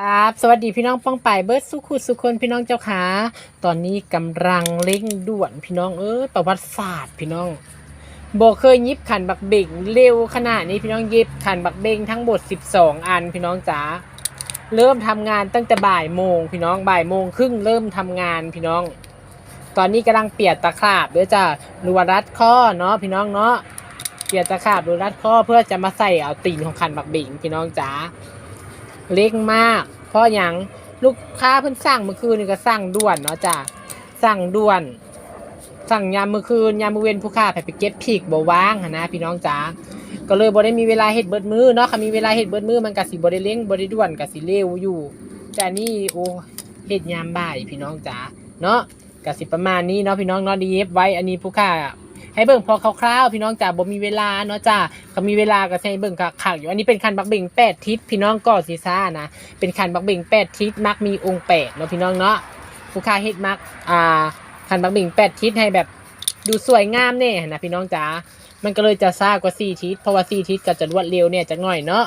ครับสวัสดีพี่น้องป้องป่ายเบิร์ดสุขุสุคนพี่น้องเจ้าขาตอนนี้กำลังเร่งด่วนพี่น้องเออประวัติศาสตร์พี่น้องบอกเคยยิบขันบักเบ่งเร็วขนาดนี้พี่น้องยิบขันบักเบ่งทั้งหมด12 อันพี่น้องจ๋าเริ่มทำงานตั้งแต่บ่ายโมงพี่น้องบ่ายโมงครึ่งเริ่มทำงานพี่น้อง ตอนนี้กำลังเปียดตะขาบเดี๋ยวจะรัวรัดข้อเนาะพี่น้องเนาะเปียดตะขาบรัวรัดข้อเพื่อจะมาใส่เอาตีนของขันบักเบ่งพี่น้องจ๋า เล็กมาก เพราะอย่างลูกค้าเพิ่นสั่งเมื่อคืนนี่ก็สั่งด่วนเนาะจ้ะสั่งด่วน สั่งยามเมื่อคืนยามมื้อเว้นผู้ค้าไปไปเก็บพริกบ่ว่างหั้นนะพี่น้องจ๋าก็เลยบ่ได้มีเวลาเฮ็ดเบิดมือเนาะค่ะมีเวลาเฮ็ดเบิดมือมันก็สิบ่ได้เร่งบ่ได้ด่วนก็สิเร็วอยู่แต่นี่โอ้เฮ็ดยามบ่ายพี่น้องจ๋าเนาะก็สิประมาณนี้เนาะพี่น้องเนาะดีเย็บไว้อันนี้ผู้ค้า ให้เบิ่งพอคร่าวๆพี่น้องจ๋าบ่มีเวลาเนาะจ้าก็มีเวลาก็ใช้เบิ่งคักอยู่อันนี้เป็นคันบักเบ่งแปดทิศพี่น้องก็สิซ่านะเป็นคันบักเบ่งแปดทิศมักมีองค์แปดเนาะพี่น้องเนาะผู้ค้าเฮ็ดมักอ่าคันบักเบ่งแปดทิศให้แบบดูสวยงามแน่นะพี่น้องจ๋ามันก็เลยจะซ่ากว่าสี่ทิศเพราะว่าสี่ทิศก็จะรวดเร็วเนี่ยจักหน่อยเนาะ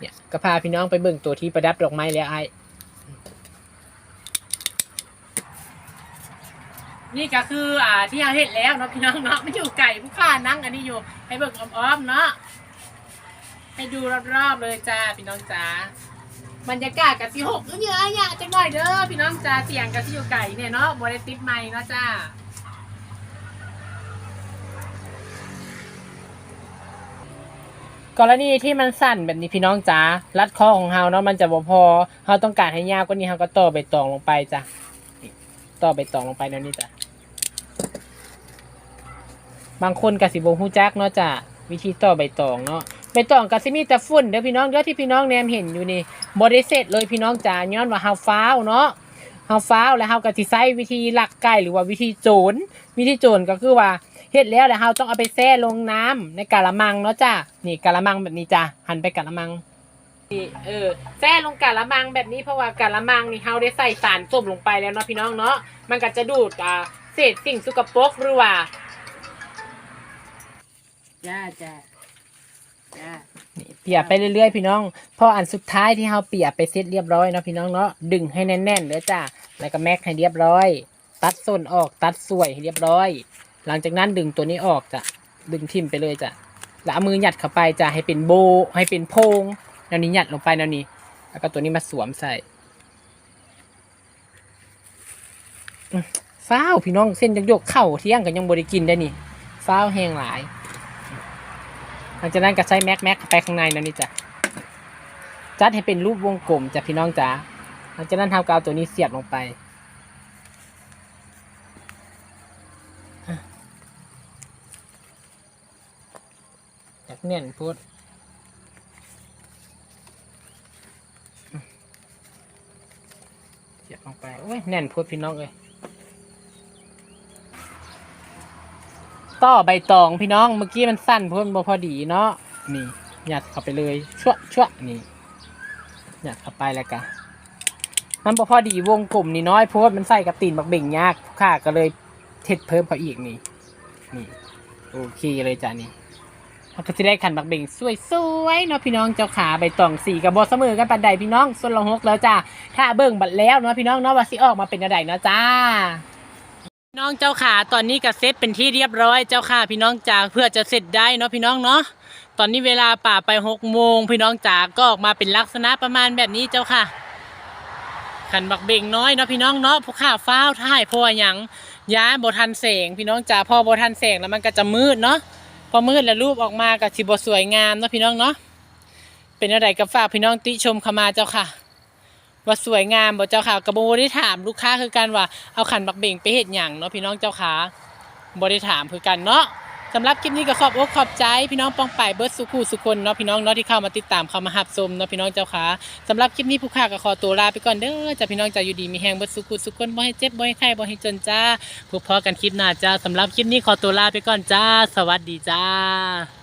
เนี่ยก็พาพี่น้องไปเบิ่งตัวที่ประดับดอกไม้แล้วไอ้ นี่ก็คืออ่าที่เราเฮ็ดแล้วเนาะพี่น้องเนาะไม่อยู่ไก่ผู้ค้านั่งอันนี้อยู่ ให้เบิ่งอ้อมๆเนาะให้ดูรอบๆเลยจ้าพี่น้องจ๋าบรรยากาศกับสิหกเยอะๆจังหน่อยเด้อพี่น้องจ้าเสียงกับสิอยู่ไก่เนี่ยเนาะบริติดไม้เนาะจ้ากรณีที่มันสั่นแบบนี้พี่น้องจ้ารัดคอของเฮาเนาะมันจะบ่พอเฮาต้องการให้ยาวกว่านี้เฮาก็ต่อใบตองลงไปจ้ะ ต่อใบตองลงไปแนวนี้จ้ะ บางคนกับสิบ่ฮู้จักเนาะจ้ะวิธีต่อใบตองเนาะใบตองกับสิมีแต่ฝุ่นเด้อพี่น้องเด้อที่พี่น้องแนมเห็นอยู่นี่บ่ได้เสร็จเลยพี่น้องจ้าย้อนว่าเฮาฟ้าวเนาะเฮาฟ้าวแล้วเฮาก็สิใช้วิธีหลักไก่หรือว่าวิธีโจรวิธีโจรก็คือว่าเฮ็ดแล้วแล้วเฮาต้องเอาไปแช่ลงน้ำในกะละมังเนาะจ้านี่กะละมังแบบนี้จ้ะหันไปกะละมัง นี่เออแช่ลงกะละมังแบบนี้เพราะว่ากะละมังนี่เฮาได้ใส่สารส้มลงไปแล้วเนาะพี่น้องเนาะมันก็จะดูดอ่าเศษสิ่งสกปรกหรือว่าจ้าจ้าจ้านี่เปียกไปเรื่อยๆพี่น้องพออันสุดท้ายที่เฮาเปียกไปเสร็จเรียบร้อยเนาะพี่น้องเนาะดึงให้แน่นๆเด้อจ้าแล้วก็แม็กให้เรียบร้อย ตัดส้นออกตัดสวยให้เรียบร้อย หลังจากนั้นดึงตัวนี้ออกจ้ะดึงทิ่มไปเลยจ้ะแล้วมือหยัดเข้าไปจ้ะให้เป็นโบให้เป็นโพง แนวนี้หยัดลงไปแนวนี้ แล้วก็ตัวนี้มาสวมใส่ฟ้าวพี่น้องเส้นจังโยกเข่าเที่ยงกันยังบริกินได้นี่ฟ้าวแห้งหลาย หลังจากนั้นก็ใช้แม็กแม็กไปข้างในนั่นนี่จ้ะจัดให้เป็นรูปวงกลมจ้ะพี่น้องจ๋าหลังจากนั้นทำกาวตัวนี้เสียบลงไปอะอยากเน่นพูด เสียบลงไปโอ้ยแน่นพูดพี่น้องเลยต่อใบตองพี่น้องเมื่อกี้มันสั้นพิ่นบ่พอดีเนาะนี่หยัดเข้าไปเลยชั่วชั่วนี่หยัดเข้าไปแล้วก็มันบ่พอดีวงกลมนี่น้อยพราะว่ามันใส่กับตีนบักเบ่งยากค่ะก็เลยเทศเพิ่มเขาอีกนี่นี่โอเคเลยจ้ะนี่ เราก็จะได้ขันบักเบ่งสวยๆเนาะพี่น้องเจ้าขาใบตองสีกับบอเสมอกันปันใดพี่น้องส่วนลงหกแล้วจ้าถ้าเบิ่งบัดแล้วเนาะพี่น้องเนาะว่าสิออกมาเป็นอะไรเนาะจ้าพี่น้องเจ้าขาตอนนี้ก็เสร็จเป็นที่เรียบร้อยเจ้าค่ะพี่น้องจ๋าเพื่อจะเสร็จได้เนาะพี่น้องเนาะตอนนี้เวลาป่าไปหกโมงพี่น้องจ๋าก็ออกมาเป็นลักษณะประมาณแบบนี้เจ้าค่ะ ขันบักเบ่งน้อยเนาะพี่น้องเนาะผู้ข้าฟ้าวท่ายพราะว่าหยังย้ายบทันแสงพี่น้องจ๋าพอบทันแสงแล้วมันก็จะมืดเนาะ พอมืดแล้วรูปออกมากับสิบสวยงามเนาะพี่น้องเนาะเป็นอะไรกับฝากพี่น้องติชมเข้ามาเจ้าค่ะ ว่าสวยงามบ่เจ้าค่ะกระบได้ถามลูกค้าคือกันว่าเอาขันบักเบ่งไปเห็ดหยังเนาะพี่น้องเจ้าค่ะบ่ได้ถามคือกันเนาะ สำหรับคลิปนี้ก็ขอบอกขอบใจพี่น้องปองป่ายเบิร์ดสุขูสุคนเนาะพี่น้องเนาะที่เข้ามาติดตามเข้ามาหับชมเนาะพี่น้องเจ้าขาสำหรับคลิปนี้ผู้ค่าก็ขอตัวลาไปก่อนเด้อจ้าพี่น้องจ้าอยู่ดีมีแฮงเบิร์ดสุขูสุคนบ่ให้เจ็บบ่ให้ไข้บ่ให้จนจ้าพบพอกันคลิปหน้าจ้าสำหรับคลิปนี้ขอตัวลาไปก่อนจ้า สวัสดีจ้า